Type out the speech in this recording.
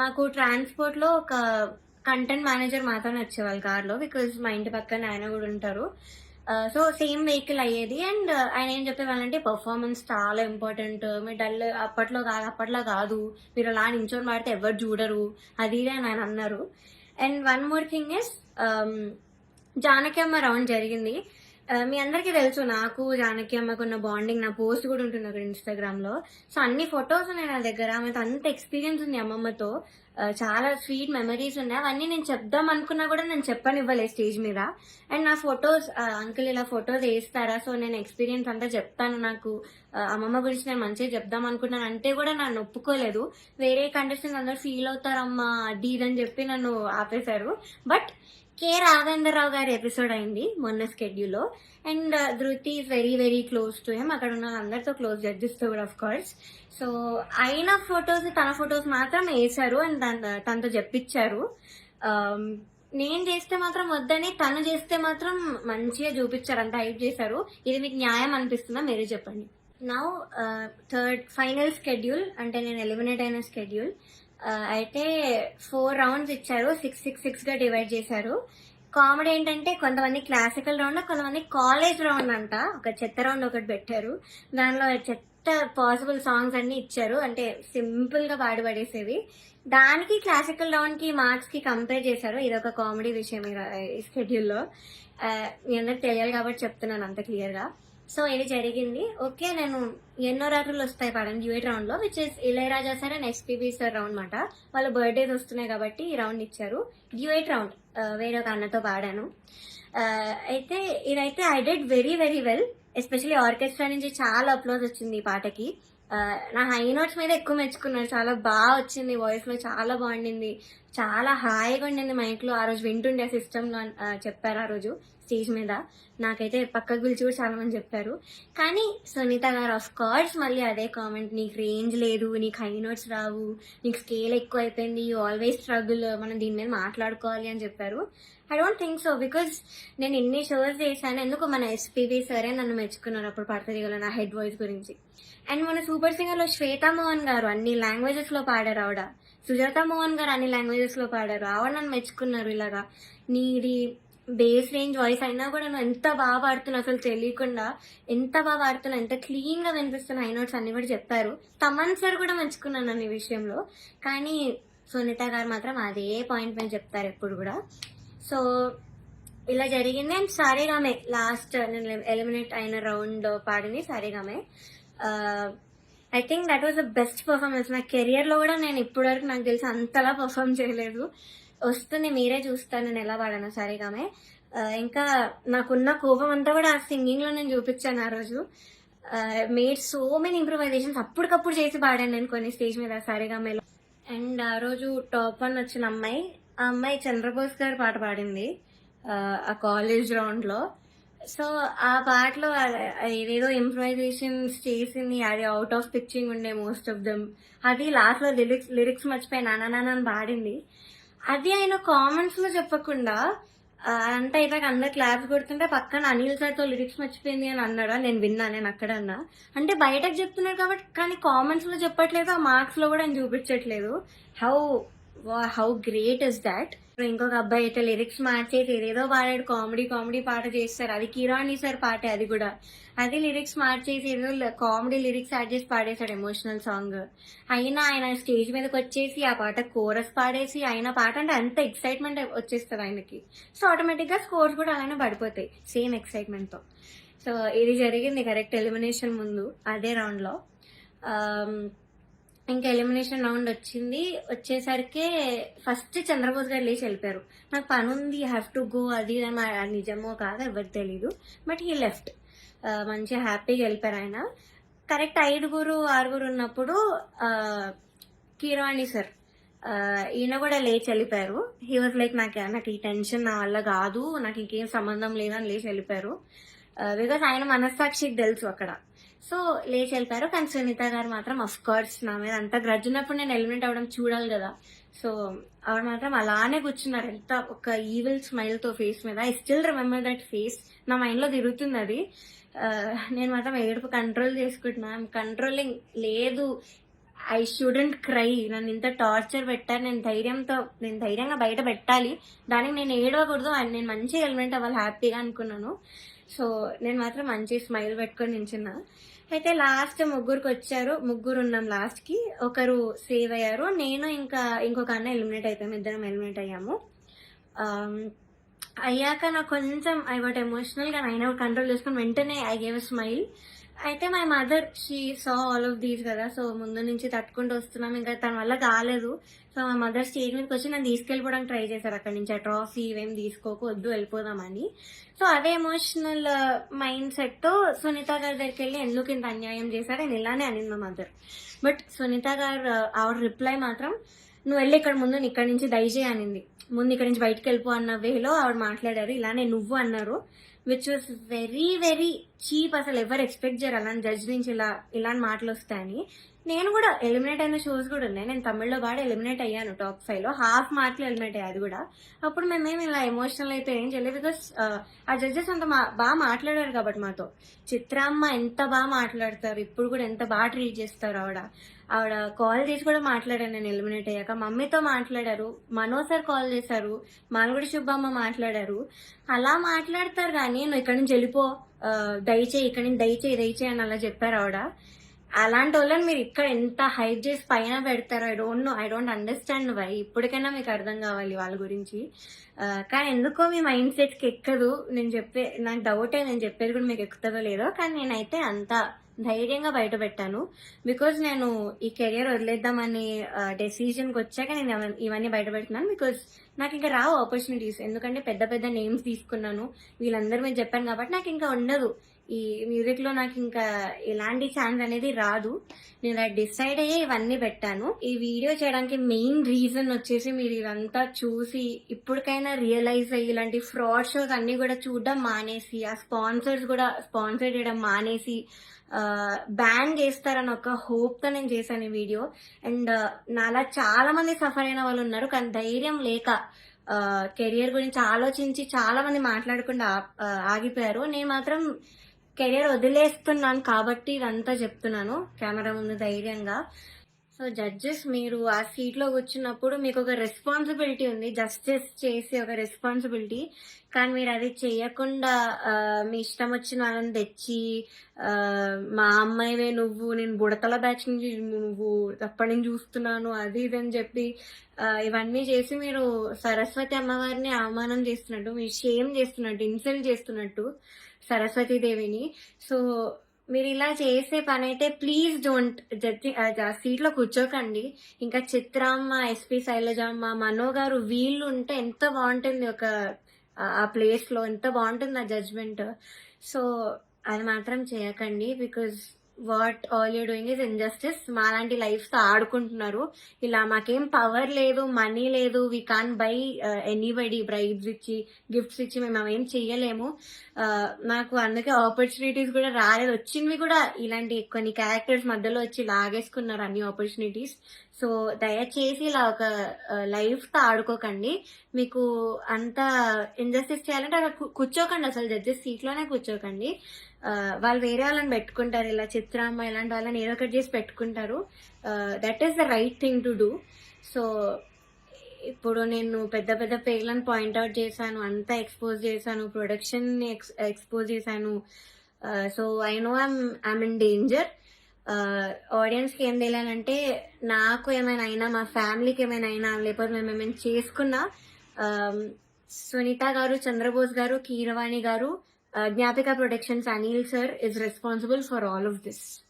మాకు ట్రాన్స్పోర్ట్లో ఒక content manager మాత్రమే వచ్చేవాళ్ళు కార్లో బికాజ్ మా ఇంటి పక్కన ఆయన కూడా ఉంటారు. సో సేమ్ వెహికల్ అయ్యేది. అండ్ ఆయన ఏం చెప్పేవాళ్ళంటే పర్ఫార్మెన్స్ చాలా ఇంపార్టెంట్ మీరు డల్ అప్పట్లో కాదు అప్పట్లో కాదు. మీరు అలా నించొని వాడితే ఎవరు చూడరు. అది అని ఆయన అన్నారు. And one more thing is Janaki అమ్మ రౌండ్ జరిగింది. మీ అందరికీ తెలుసు నాకు జానకి అమ్మకు ఉన్న బాండింగ్ నా పోస్ట్ కూడా ఉంటుంది అక్కడ ఇన్స్టాగ్రామ్లో. సో అన్ని ఫొటోస్ ఉన్నాయి నా దగ్గర. ఆమెతో అంత ఎక్స్పీరియన్స్ ఉంది అమ్మమ్మతో. చాలా స్వీట్ మెమరీస్ ఉన్నాయి. అవన్నీ నేను చెప్దాం అనుకున్నా కూడా నేను చెప్పనివ్వలే స్టేజ్ మీద. అండ్ నా ఫొటోస్ అంకుల్ ఇలా ఫొటోస్ వేస్తారా? సో నేను ఎక్స్పీరియన్స్ అంతా చెప్తాను నాకు. అమ్మమ్మ గురించి నేను మంచిగా చెప్దాం అనుకున్నాను అంటే కూడా నన్ను ఒప్పుకోలేదు. వేరే కండిషన్ అందరూ ఫీల్ అవుతారమ్మా అది ఇదని చెప్పి నన్ను ఆపేశారు. బట్ కే రాఘవేంద్రరావు గారి ఎపిసోడ్ అయింది మొన్న స్కెడ్యూల్లో and Dhruti is very very close to him అక్కడ ఉన్న అందరితో క్లోజ్ జడ్జెస్తో కూడా ఆఫ్ కోర్స్ సో అయిన ఫొటోస్ తన ఫొటోస్ మాత్రం వేశారు అండ్ తనతో చెప్పించారు. Um, నేను చేస్తే మాత్రం వద్దని తను చేస్తే మాత్రం మంచిగా చూపించారు అంత హైప్ చేశారు. ఇది మీకు న్యాయం అనిపిస్తుందా? మీరే చెప్పండి. నౌ థర్డ్ ఫైనల్ స్కెడ్యూల్ అంటే నేను ఎలిమినేట్ అయిన స్కెడ్యూల్ అయితే ఫోర్ రౌండ్స్ ఇచ్చారు. సిక్స్ సిక్స్ సిక్స్గా డివైడ్ చేశారు. కామెడీ ఏంటంటే కొంతమంది క్లాసికల్ రౌండ్ కొంతమంది కాలేజ్ రౌండ్ అంట. ఒక చెత్త రౌండ్ ఒకటి పెట్టారు. దానిలో చెత్త పాసిబుల్ సాంగ్స్ అన్ని ఇచ్చారు. అంటే సింపుల్గా పాడి పడేసేవి. దానికి క్లాసికల్ రౌండ్కి మార్క్స్కి కంపేర్ చేశారు. ఇది ఒక కామెడీ విషయం ఈ- ఈ స్కెడ్యూల్లో మీ అందరికి తెలియాలి కాబట్టి చెప్తున్నాను అంత క్లియర్గా. సో ఇది జరిగింది. ఓకే నేను ఎన్నో రాత్రులు వస్తాయి పాడండి. డ్యూయట్ రౌండ్లో which is Ilaiyaraaja sir and SPB sir round అనమాట వాళ్ళ బర్త్డేస్ వస్తున్నాయి కాబట్టి ఈ రౌండ్ ఇచ్చారు. డ్యూయట్ రౌండ్ వేరే ఒక అన్నతో పాడాను. అయితే ఇదైతే I did very very well especially orchestra నుంచి చాలా అప్లోజ్ వచ్చింది ఈ పాటకి. నా హై నోట్స్ మీద ఎక్కువ మెచ్చుకున్నాను. చాలా బాగా వచ్చింది. వాయిస్లో చాలా బాగుండింది. చాలా హాయిగా ఉండింది మా ఇంట్లో ఆ రోజు వింటుండే సిస్టంలో చెప్పారు ఆ రోజు. స్టేజ్ మీద. నాకైతే పక్కకు పిలిచి కూడా చాలా మంది చెప్పారు. కానీ సునీత గారు ఆఫ్ కోర్స్ మళ్ళీ అదే కామెంట్ నీకు రేంజ్ లేదు నీకు హై నోట్స్ రావు నీకు స్కేల్ ఎక్కువ అయిపోయింది యూ ఆల్వేస్ స్ట్రగుల్ మనం దీని మీద మాట్లాడుకోవాలి అని చెప్పారు. I don't think so because నేను ఎన్ని షోస్ చేశాను ఎందుకు మన ఎస్పీబీ సరే నన్ను మెచ్చుకున్నారు అప్పుడు పడతదిగల నా హెడ్ వాయిస్ గురించి. అండ్ మన సూపర్ సింగర్లో శ్వేతా మోహన్ గారు అన్ని లాంగ్వేజెస్లో పాడారు ఆవిడ. సుజాత మోహన్ గారు అన్ని లాంగ్వేజెస్లో పాడారు. ఆవిడ నన్ను మెచ్చుకున్నారు ఇలాగా. నీది బేస్ రేంజ్ వాయిస్ అయినా కూడా నువ్వు ఎంత బాగా పాడుతున్నావు అసలు తెలియకుండా ఎంత బాగా పాడుతున్నా ఎంత క్లీన్గా వినిపిస్తున్న హై నోట్స్ అన్ని కూడా చెప్పారు. తమన్ సార్ కూడా మంచుకున్నాను నన్ను విషయంలో. కానీ సునీత గారు మాత్రం అదే పాయింట్ మీద చెప్తారు ఎప్పుడు కూడా. సో ఇలా జరిగింది అండ్ సారేగామే లాస్ట్ నేను ఎలిమినేట్ అయిన రౌండ్ పాడింది Saregame. I think that was the best performance నా కెరియర్లో కూడా నేను ఇప్పటివరకు నాకు తెలిసి అంతలా పర్ఫామ్ చేయలేదు. వస్తుంది మీరే చూస్తాను నేను ఎలా పాడాను సరిగామే. ఇంకా నాకున్న కోపం అంతా కూడా ఆ సింగింగ్లో నేను చూపించాను ఆ రోజు. మేడ్ సో మెనీ ఇంప్రూవైజేషన్స్ అప్పటికప్పుడు చేసి పాడాను నేను కొన్ని స్టేజ్ మీద సరిగామేలో అండ్ ఆ రోజు టాప్ వన్ వచ్చిన అమ్మాయి ఆ అమ్మాయి చంద్రబోస్ గారు పాట పాడింది ఆ, కాలేజ్ రౌండ్లో. సో ఆ పాటలో ఏదేదో ఇంప్రూవైజేషన్స్ చేసింది అది అవుట్ ఆఫ్ పిచ్చింగ్ ఉండే మోస్ట్ ఆఫ్ దెమ్ అది లాస్ట్లో లిరిక్స్ లిరిక్స్ మర్చిపోయి నానా నాన్న అని పాడింది. అది ఆయన కామెంట్స్లో చెప్పకుండా అంటే ఇలాగ అందరు క్లాప్స్ కొడుతుంటే పక్కన అనిల్ సార్తో లిరిక్స్ మర్చిపోయింది అని అన్నాడా? నేను విన్నా నేను అక్కడ అన్నా. అంటే బయటకు చెప్తున్నాడు కాబట్టి కానీ కామెంట్స్లో చెప్పట్లేదు ఆ మార్క్స్లో కూడా ఆయన చూపించట్లేదు. How how great is that ఇంకొక అబ్బాయి అయితే లిరిక్స్ మార్చేసి ఏదేదో పాడాడు కామెడీ కామెడీ పాట చేస్తారు. అది కిరాణి సార్ పాటే అది కూడా. అది లిరిక్స్ మార్చేసి ఏదో కామెడీ లిరిక్స్ యాడ్ చేసి పాడేశాడు ఎమోషనల్ సాంగ్ అయినా ఆయన స్టేజ్ మీదకి వచ్చేసి ఆ పాట కోరస్ పాడేసి ఆయన పాట అంటే అంత ఎక్సైట్మెంట్ వచ్చేస్తుంది ఆయనకి. సో ఆటోమేటిక్గా స్కోర్స్ కూడా అలానే పడిపోతాయి సేమ్ ఎక్సైట్మెంట్తో. సో ఇది జరిగింది కరెక్ట్ ఎలిమినేషన్ ముందు అదే రౌండ్లో. Um, ఇంకా ఎలిమినేషన్ రౌండ్ వచ్చింది. వచ్చేసరికి ఫస్ట్ చంద్రబోస్ గారు లేచి వెళ్ళిపోయారు. నాకు పని ఉంది హ్యావ్ టు గో అది అని నిజమో కాదు ఎవరికి తెలీదు. బట్ హీ లెఫ్ట్ మంచిగా హ్యాపీగా వెళ్ళిపోయారు ఆయన. కరెక్ట్ ఐదుగురు ఆరుగురు ఉన్నప్పుడు ఆ, కీరవాణి సార్ ఈయన కూడా లేచి వెళ్ళిపోయారు. హీ వాజ్ లైక్ నాకు నాకు ఈ టెన్షన్ నా వల్ల కాదు నాకు ఇంకేం సంబంధం లేదని లేచి వెళ్ళిపోయారు. Uh, బికాస్ ఆయన మనస్సాక్షికి తెలుసు అక్కడ. సో లేచి వెళ్ళిపోయారు కానీ సునీత గారు మాత్రం అఫ్ కోర్స్ నా మీద అంత గ్రడ్జ్ ఉన్నప్పుడు నేను ఎలిమినేట్ అవ్వడం చూడాలి కదా. సో ఆవిడ మాత్రం అలానే కూర్చున్నారు. ఎంత ఒక ఈవిల్ స్మైల్తో ఫేస్ మీద. I still remember that face నా మైండ్లో తిరుగుతుంది అది. Uh, నేను మాత్రం ఏడుపు కంట్రోల్ చేసుకుంటున్నా. కంట్రోలింగ్ లేదు. ఐ షుడెంట్ క్రై నన్ను ఇంత టార్చర్ పెట్టారు. నేను ధైర్యంతో నేను ధైర్యంగా బయట పెట్టాలి. దానికి నేను ఏడవకూడదు. అండ్ నేను మంచిగా ఎలిమెంట్ అవ్వాలి. హ్యాపీగా అనుకున్నాను. సో నేను మాత్రం మంచి స్మైల్ పెట్టుకొని నించున్నా అయితే లాస్ట్ ముగ్గురికి వచ్చారు. ముగ్గురు ఉన్నాం లాస్ట్కి ఒకరు సేవ్ అయ్యారు. నేను ఇంకా ఇంకొక అన్న ఎలిమినేట్ అయిపోయాము ఇద్దరం ఎలిమినేట్ అయ్యాము. Um, అయ్యాక నాకు కొంచెం ఐ వాట్ ఎమోషనల్గా అయినా కంట్రోల్ చేసుకుని వెంటనే ఐ గేవ్ స్మైల్ అయితే my mother she saw all of these కదా. సో ముందు నుంచి తట్టుకుంటూ వస్తున్నాం. ఇంకా తన వల్ల కాలేదు. సో మా మదర్ స్టేజ్ మీదకి వచ్చి నన్ను తీసుకెళ్ళిపోవడానికి ట్రై చేశారు. అక్కడి నుంచి ఆ ట్రాఫీ ఇవేం తీసుకోకు వద్దు వెళ్ళిపోదామని. సో అదే ఎమోషనల్ మైండ్ సెట్తో సునీత గారి దగ్గరికి వెళ్ళి ఎందుకు ఇంత అన్యాయం చేశారు? నేను ఇలానే అనింది మా మదర్ బట్ సునీత గారు uh, ఆవిడ రిప్లై మాత్రం నువ్వు వెళ్ళి ఇక్కడ ముందు ఇక్కడ నుంచి దయచేయనింది ముందు ఇక్కడ నుంచి బయటకు వెళ్ళిపో అన్న వేలో ఆవిడ మాట్లాడారు. ఇలానే నువ్వు అన్నారు. Which was very very cheap అసలు ఎవరు ఎక్స్పెక్ట్ చేయరు. అలాంటి జడ్జ్ నుంచి ఇలా ఇలాంటి మాటలు వస్తాయని. నేను కూడా ఎలిమినేట్ అయిన షోస్ కూడా ఉన్నాయి. నేను తమిళ్ళో పాటు ఎలిమినేట్ అయ్యాను టాప్ ఫైవ్లో. హాఫ్ మార్క్లు ఎలిమినేట్ అయ్యాయి అది కూడా. అప్పుడు మేమేమి ఇలా ఎమోషనల్ అయితే ఏం చేయలేదు బికాస్ ఆ జడ్జెస్ అంత మా- బాగా మాట్లాడారు కాబట్టి మాతో. చిత్రామ్మ ఎంత బాగా మాట్లాడతారు? ఇప్పుడు కూడా ఎంత బాగా ట్రీట్ చేస్తారు ఆవిడ? ఆవిడ కాల్ చేసి కూడా మాట్లాడాను నేను ఎలిమినేట్ అయ్యాక. మమ్మీతో మాట్లాడారు. మనో సార్ కాల్ చేశారు. మానగుడి సుబ్బమ్మ మాట్లాడారు. అలా మాట్లాడతారు కానీ నువ్వు ఇక్కడి నుంచి వెళ్ళిపో. దయచేయి ఇక్కడి నుంచి దయచేయి దయచేయి అని అలా చెప్పారు ఆవిడ. అలాంటి వాళ్ళని మీరు ఇక్కడ ఎంత హైప్ చేసి పైన పెడతారో I don't know I don't understand why ఇప్పటికైనా మీకు అర్థం కావాలి వాళ్ళ గురించి. కానీ ఎందుకో మీ మైండ్ సెట్కి ఎక్కదు. నేను చెప్పే నాకు డౌటే నేను చెప్పేది కూడా మీకు ఎక్కుతుందో లేదో కానీ నేనైతే అంత ధైర్యంగా బయట పెట్టాను బికాజ్ నేను ఈ కెరియర్ వదిలేద్దామని డెసిజన్కి వచ్చాక నేను ఇవన్నీ బయట పెడుతున్నాను బికాజ్ నాకు ఇంకా రావు ఆపర్చునిటీస్ ఎందుకంటే పెద్ద పెద్ద నేమ్స్ తీసుకున్నాను. వీళ్ళందరూ మీద చెప్పాను కాబట్టి నాకు ఇంకా ఉండదు. ఈ మ్యూజిక్లో నాకు ఇంకా ఎలాంటి ఛాన్స్ అనేది రాదు. నేను అది డిసైడ్ అయ్యే ఇవన్నీ పెట్టాను. ఈ వీడియో చేయడానికి మెయిన్ రీజన్ వచ్చేసి మీరు ఇదంతా చూసి ఇప్పటికైనా రియలైజ్ అయ్యి ఇలాంటి ఫ్రాడ్ షోస్ అన్ని కూడా చూడడం మానేసి ఆ స్పాన్సర్స్ కూడా స్పాన్సర్ చేయడం మానేసి బ్యాన్ చేస్తారని ఒక హోప్తో నేను చేశాను ఈ వీడియో. అండ్ నాలా చాలా మంది సఫర్ అయిన వాళ్ళు ఉన్నారు. కానీ ధైర్యం లేక కెరియర్ గురించి ఆలోచించి చాలా మంది మాట్లాడకుండా ఆగిపోయారు. నేను మాత్రం కెరియర్ వదిలేస్తున్నాను కాబట్టి ఇదంతా చెప్తున్నాను. కెమెరా ముందు ధైర్యంగా. సో జడ్జెస్ మీరు ఆ సీట్ వచ్చినప్పుడు మీకు ఒక రెస్పాన్సిబిలిటీ ఉంది. జస్టిస్ చేసే ఒక రెస్పాన్సిబిలిటీ కానీ మీరు అది చేయకుండా మీ ఇష్టం వచ్చిన వాళ్ళని తెచ్చి మా అమ్మాయివే నువ్వు నేను బుడతల బ్యాచ్ నుంచి నువ్వు అప్పటి నుంచి చూస్తున్నాను అది ఇది అని చెప్పి ఇవన్నీ చేసి మీరు సరస్వతి అమ్మవారిని అవమానం చేస్తున్నట్టు మీరు షేమ్ చేస్తున్నట్టు ఇన్సల్ట్ చేస్తున్నట్టు సరస్వతీదేవిని. సో మీరు ఇలా చేసే పని అయితే ప్లీజ్ డోంట్ జడ్జి సీట్లో కూర్చోకండి. ఇంకా చిత్రామ్మ ఎస్పి శైలజమ్మ మనో గారు వీళ్ళు ఉంటే ఎంత బాగుంటుంది ఒక ఆ- ప్లేస్లో ఎంత బాగుంటుంది ఆ జడ్జ్మెంట్. సో అది మాత్రం చేయకండి because what all you doing is injustice మాలాంటి లైఫ్తో ఆడుకుంటున్నారు. ఇలా మాకేం పవర్ లేదు మనీ లేదు. We can buy anybody bribes ఇచ్చి గిఫ్ట్స్ ఇచ్చి మేము ఏం చెయ్యలేము. Uh, ఆ, నాకు అందుకే ఆపర్చునిటీస్ కూడా రాలేదు. వచ్చినవి కూడా ఇలాంటి కొన్ని క్యారెక్టర్స్ మధ్యలో వచ్చి లాగేసుకున్నారు అన్ని ఆపర్చునిటీస్ సో దయచేసి ఇలా ఒక లైఫ్తో ఆడుకోకండి. మీకు అంత ఇంజస్టిస్ చేయాలంటే అక్కడ కూర్చోకండి అసలు. జడ్జెస్ సీట్లోనే కూర్చోకండి. వాళ్ళు వేరే వాళ్ళని పెట్టుకుంటారు. ఇలా చిత్రామ్మ ఇలాంటి వాళ్ళని ఏదో ఒకటి చేసి పెట్టుకుంటారు. That is the right thing to do so ఇప్పుడు నేను పెద్ద పెద్ద పేర్లను పాయింట్అవుట్ చేశాను. అంతా ఎక్స్పోజ్ చేశాను. ప్రొడక్షన్ ఎక్స్పోజ్ చేశాను. So I know I'm I'm in danger ఆడియన్స్కి ఏం తెలియాలంటే నాకు ఏమైనా అయినా మా ఫ్యామిలీకి ఏమైనా అయినా లేకపోతే మేము ఏమైనా చేసుకున్నా సునీత గారు Chandrabose garu Keeravani garu Gnapika Productions Anil sir is responsible for all of this